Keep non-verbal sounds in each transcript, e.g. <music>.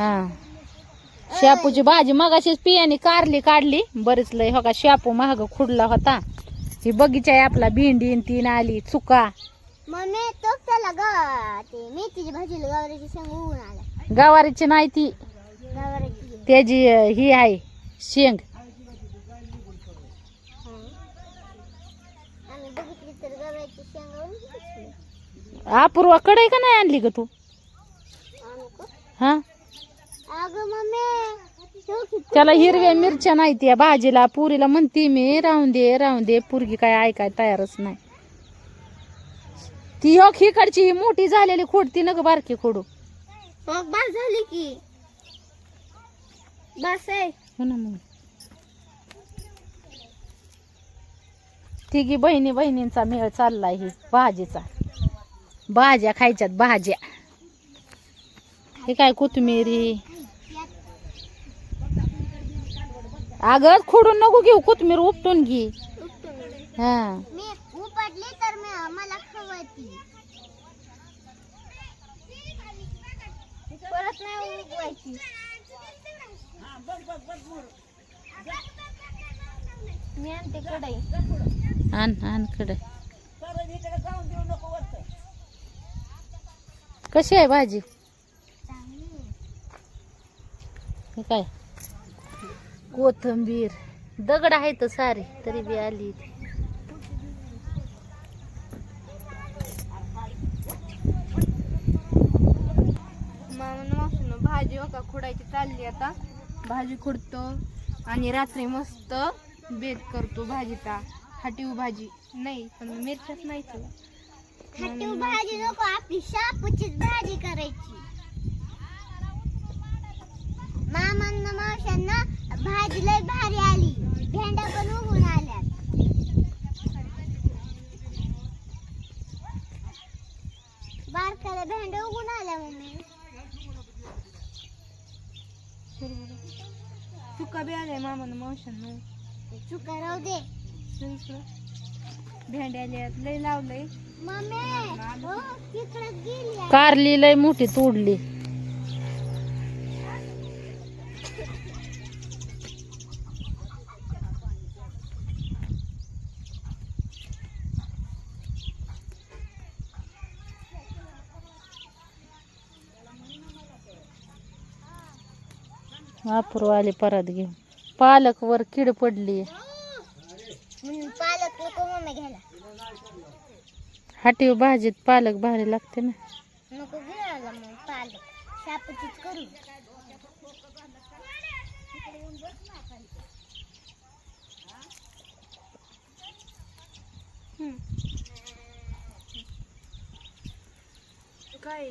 हा. शापूची भाजी मगाशीच पियाने कारली काढली. बरीच लय हो का शापू महाग खुडला होता. ही बगीचा आहे आपला भेंडी तीन आली चुका. मम्मी तो त्याला गा ते मेथीची भाजी गवारीची शेंग उगून आल्या. गवारीची नाही ती. त्याची ही आहे शेंग. आम्ही बघितली तर गवारीची शेंग उगून अपूर्वा कडे का नाही आणली ग तू? हा? त्याला हिरव्या मिरच्या नाही त्या भाजीला पुरीला म्हणती मी राहून दे राहून दे पुरगी काय ऐकाय तयारच नाही. ती हो खिकडची ही मोठी झालेली खोडती ना ग बारकी खोडू. बस झाली की. बस आहे. हो ना मग. तिघी बहिणी बहिणींचा मेळ चाललाय ही भाजीचा. भाज्या खायच्यात भाज्या. हे काय कोथिंबिरी अगं खोडून नको घेऊ कोथिंबीर उपटून घे. हा. मी उपटली तर मी मला खवती परत नाही उगवायची. मी आणते कढई. आण आणकडे कशी आहे भाजी? हे काय? कोथंबीर. दगड आहे तर सारी तरी बी आली. भाजी का खुडायची चालली आता. भाजी खुडतो आणि रात्री मस्त बेत करतो भाजीचा. हाटीव भाजी. नाही पण मिरच्याच नाही तर. खट्टी भाजी नको आपली शापूचीच भाजी करायची. मामांना मावशांना भाजी लय भारी आली. भेंड्या पण उगून आल्यात. बारकाला भेंड्या उगून आल्या मम्मी. चुका बी आलाय मामानं मावशांना चुका राहू दे. भेंड्या आल्यात लय लावलंय. मम्मी हो तिकडे गेली आहे. कारली लय मोठी तोडली. अपूर्व आली परत घेऊन. पालक वर कीड पडली. म्हणून पालक नको मम्मी घ्यायला. हाटीव भाजीत पालक भारी लागते ना. नको घ्यायला मग पालक. करू. काय?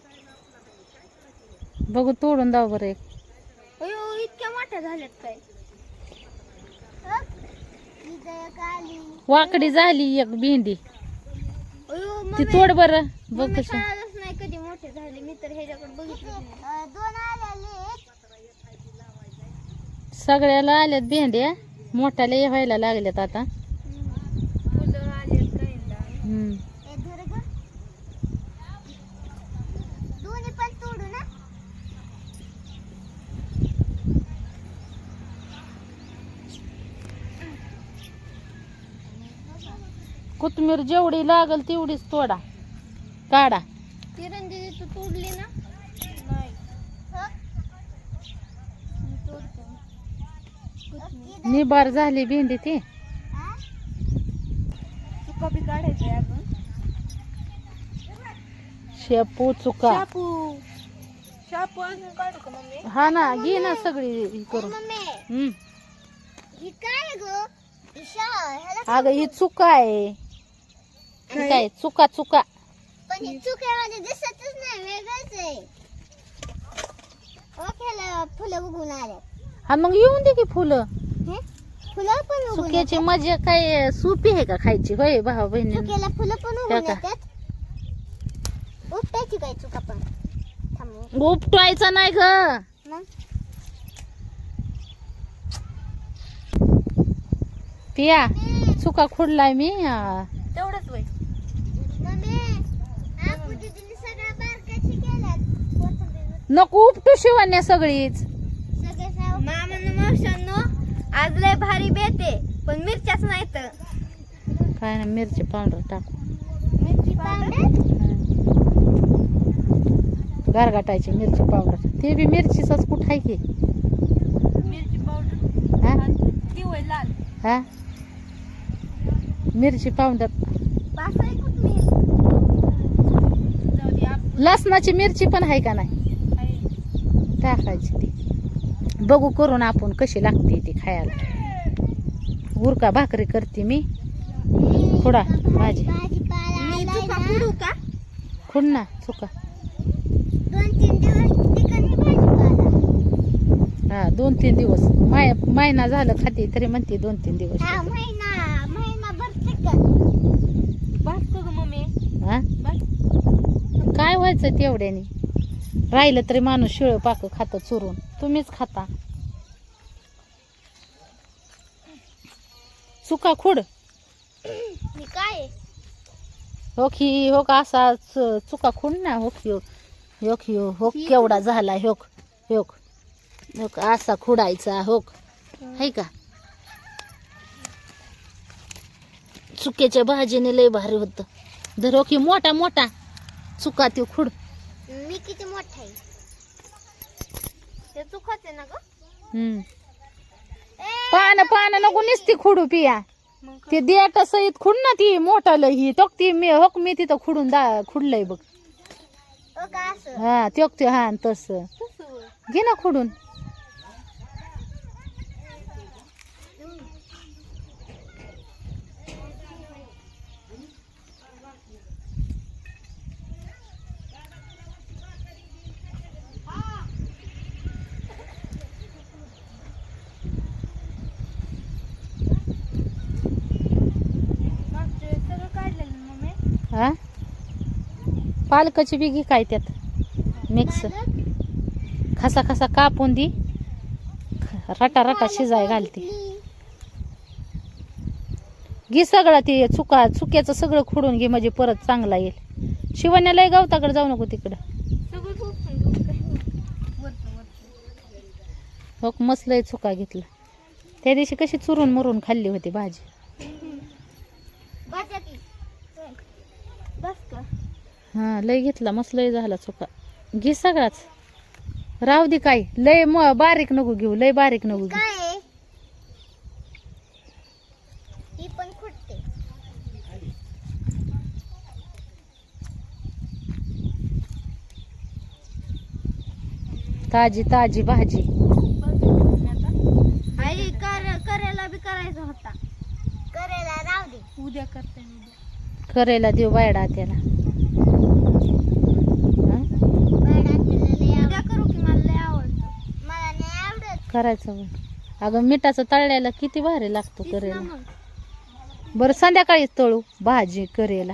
बघू तोडून दाव बरं एक. अयो इतक्या मोठ्या झाल्यात काय? हं? इथं एक आली वाकडी झाली एक भेंडी. अयो ती मम्मी तोड बरं. बघ मम्मी कशी. कळालंच नाही कधी मोठे झाले. मी तर ह्याच्याकडे बघितलं नाही. अं, दोन आलेले सगळ्याला आल्यात भेंड्या. मोठ्याला व्हायला लागल्यात आता फुलं आलेत काहींना हम्म. हे धर गं. दोन्ही पण तोडू ना कोथमीर जेवढी लागल तेवढीच तोडा. काढा. तिरंजी तू तोडली ना? नाही हं? मी तोडतो कोथिंबीर. निबार झाली भेंडी ती. हा? चुका बी काढायचे आपण. शेपू चुका. शापू. शापू अजून काढू का मम्मी? हा ना घे ना सगळी ही करून. मम्मी. हम्म. ही काय ग? ही अगं ही चुका आहे. ही काय? चुका चुका. पण ही चुक्यामध्ये दिसतच नाही वेगळंच आहे. ओकेला फुलं उगून आले. हा मग येऊन दे की फुलं. हे? फुलं पण उगून सुक्याची मजा काय सोपी आहे का खायची? होय भावा बहिणी चुक्याला फुलं पण त्या उगून का? येतात. उपटायची काय चुका पण? थांबू उपटवायचा नाही ग. मग? पिया चुका खुडलाय मी आ, तेवढंच वय मम्मी आपू दीदीने सगळ्या बारकाची केल्यात कोथिंबीर नको उपटू शिवण्या सगळीच. मामानं मावशांनो आज लय भारी बेते पण मिरच्याच नाही तर काय ना मिरची पावडर टाकू. मिरची पावडर? गारगाटायची मिरची पावडर. ते बी मिरचीचाच कुठ आहे की? मिरची पावडर. हा? ती लाल. हा? मिरची पावडर. पाच आहे कोथिंबीर जाऊ दे आप लसणाची मिरची पण आहे का नाही. टाकायची ती. बघू करून आपण कशी लागते ती खायला. उरका भाकरी करते मी. खुडा भाजी. भाजीपाला मी आलाय चुका ना. पुडू का? खुड ना चुका दोन तीन दिवस ठिकाणी भाजीपाला हा दोन तीन दिवस. माय महिना झालं खाते तरी म्हणते दोन तीन दिवस. हा हा? काय व्हायचं तेवढ्याने? राहिलं तरी माणूस शिळ पाक खातं चुरून. तुम्हीच खाता. चुका खुड. मी काय? हो की हो का असा चुका खुड ना हो की हो की हो हो केवढा झाला होक होक होक असा खुडायचा होक है का? चुक्याच्या भाजीने लय भारी होत. धर हो की मोठा मोठा चुका त्यो खुड. मी किती मोठा आहे? ते चुकाच आहे ना ग? पान पान नको निसती खुडू पिया. ते देट सहित खुड ना ती मोठा लय ही. तोक ती मी होक मी तिथं खुडून दा खुडलंय बघ. हा त्योक ते हा तस? घे ना खुडून मागच्या वेळेस सगळं काढलेलं ना मम्मी हा पालकाची बी घे काय त्यात? मिक्स खसा खसा कापून दी. रटा रटा शिजाय घालते. घे सगळा ते चुका चुक्याचं सगळं खुडून घे म्हणजे परत चांगला येईल. शिवण्यालाही गवताकडे जाऊ नको तिकडं. हो मसलंय चुका घेतला त्या दिवशी कशी चुरून मुरून खाल्ली होती भाजी बसा की बस का हा लय घेतला मस्त लय झाला चुका घे सगळाच. राहू दे काय लय म बारीक नको घेऊ लय बारीक नको घेऊ. काय? ही पण खुटते. ताजी ताजी भाजी. आई कर करायला बी करायचा होता. करायला राहू दे. उद्या करते मी उद्या. करेला देऊ बायडा त्याला. हं? बरं, तुला लय आवड- उद्या करू की मला लय आवडतं मला नाही आवडत करायचं. अगं मिठाचं तळल्याला किती भारी लागतो करेला. बरं संध्याकाळी तळू भाजी करेला.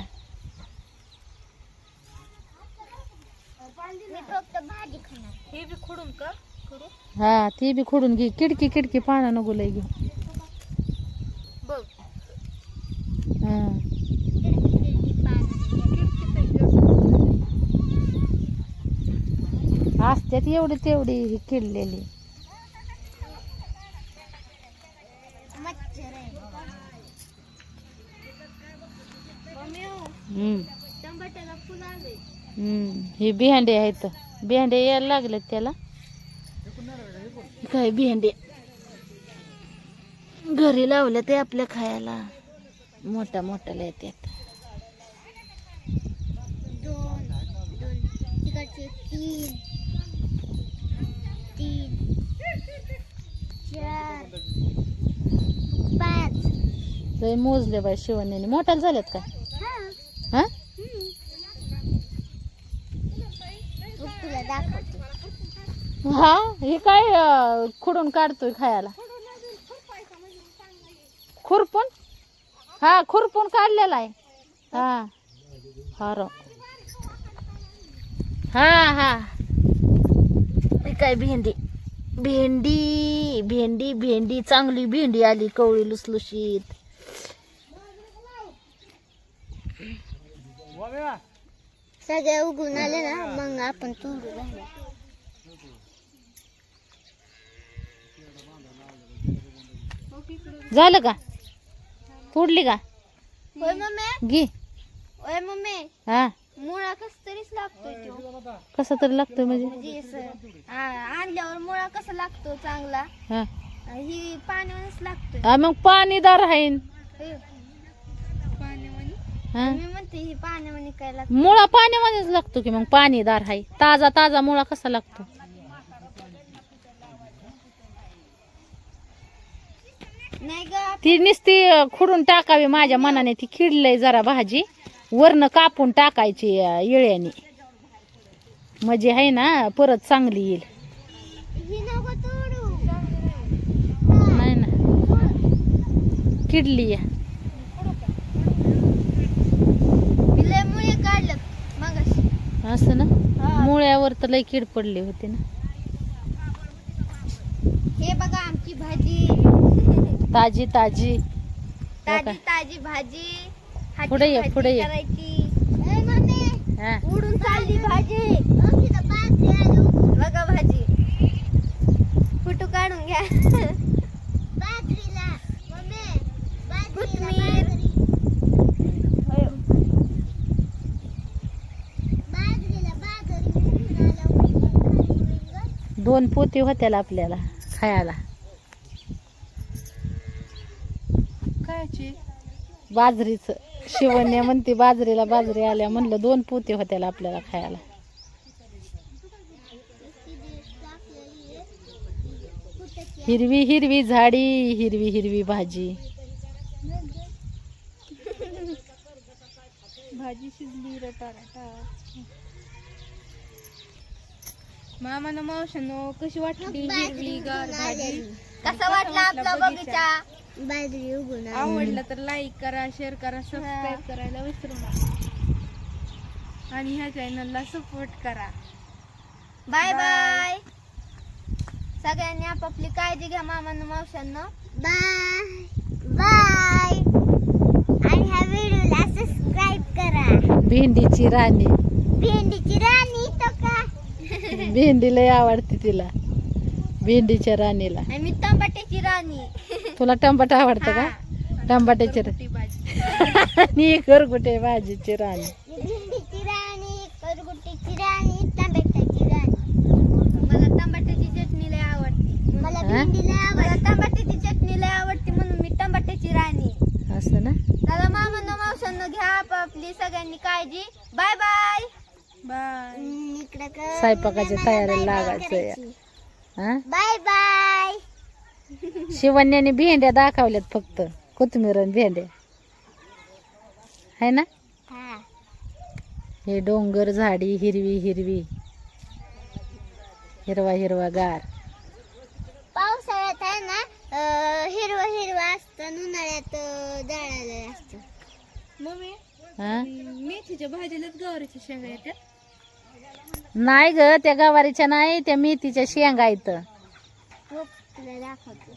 मी फक्त भाजी खाणार. हे बी खोडून का? करू? हा ती बी खुडून घे. किडकी किडकी पानं नको लय घेऊ. बघ. हा किडकी पानं. असतात एवढी तेवढी ही किडलेली. हे बिहांडे आहेत. बिहांडे यायला लागलेत त्याला. काय बिहांडे घरी लावले ते आपल्या खायला. मोठ्या मोठा येतात तीन. लय मोजले बाय शिवण्याने मोठ्याला झाल्यात का हा. हा? काय खुडून काढतोय खायला? खुरपून? हा खुरपून काढलेला आहे. हा. हा र हा हा. हे काय भेंडी. भेंडी भेंडी भेंडी चांगली भेंडी आली कवळी लुसलुशीत. सगळे उगून आले ना मग आपण तोडू राहिलो झालं का? तोडली का? होय मम्मी? घे. होय मम्मी? हा. मुळा कस तरीच लागतोय तो. कसा तरी लागतोय म्हणजे? म्हणजे असं, आ- आणल्यावर मुळा कसा लागतो चांगला? हा. ही पाण्यावरच लागतोय. हा, मग पाणीदार आहे हे, हा? मी म्हणते ही काय लागतं मुळा पाण्यामध्येच लागतो की मग पाणीदार आहे ताजा ताजा मुळा कसा लागतो? नाही ग ती नुसती अं, खुडून टाकावी माझ्या मनाने. ती खिडलंय जरा भाजी. वरनं कापून टाकायची येळ्याने. म्हणजे आहे ना परत चांगली येईल. नाही ना. किडली या असं ना? मुळ्यावर तर लय कीड पडली होती ना. हे बघा आमची भाजी. ताजी ताजी. ताजी ताजी भाजी. पुढे ये, पुढे ये. करायची. ए, मम्मी हा. उडून चालली भाजी. बघा भाजी. फोटो काढून घ्या. कोथमीर दोन पोते होत्याला आपल्याला खायला. कायची बाजरीच. शिवण्या म्हणते बाजरीला बाजरी आल्या म्हणलं दोन पोते होत्याला आपल्याला खायला. हिरवी हिरवी झाडी हिरवी हिरवी भाजी. भाजी शिजली मामानं मावशानो कशी वाटली हिरवी गार भाजी? कसा वाटला आपला बगीचा? बाजरी आवडलं तर लाईक करा शेअर करा सबस्क्राईब करायला विसरू नका. आणि ह्या चॅनलला सपोर्ट करा. बाय बाय सगळ्यांनी आपापली काळजी घ्या मामांना मावशांना बाय बाय आणि ह्या व्हिडिओला सबस्क्राईब करा. भेंडीची राणी. भेंडीची राणी तो का? भेंडी लय आवडते तिला. भेंडीच्या राणीला. आणि मी टमाट्याची राणी. तुला टमाटर आवडतं का? टमाट्याची रा- ती भाजी. <laughs> आणि घरगुटे भाजीची राणी. भेंडीची राणी करगुटीची राणी टमाट्याची राणी. मला टमाट्याची चटणी लय आवडते. मला? भेंडी लय आवडते. मला टमाट्याची चटणी लय आवडते म्हणून मी टमाट्याची राणी. असं ना? दादा मामांना मावसांना घ्या आपापली सगळ्यांनी काळजी. Bye bye. बाय. स्वयंपाकाच्या तयारीला लागायचंय. हा? Bye bye. शिवण्याने भेंड्या दाखवल्यात फक्त. कोथिंबीर आणि भेंड्या. है ना? हा. हे डोंगर झाडी हिरवी हिरवी. हिरवा हिरवा गार. पावसाळ्यात आहे ना अं, हिरवं हिरवं असतं आणि उन्हाळ्यात जाळालं असतं. मम्मी हा? मेथीच्या भाजीलाच गवारीच्या शेंगा येतात. नाही ग त्या गवारीच्या नाही त्या मेथीच्या शेंगा आहेत. तुला दाखवतो.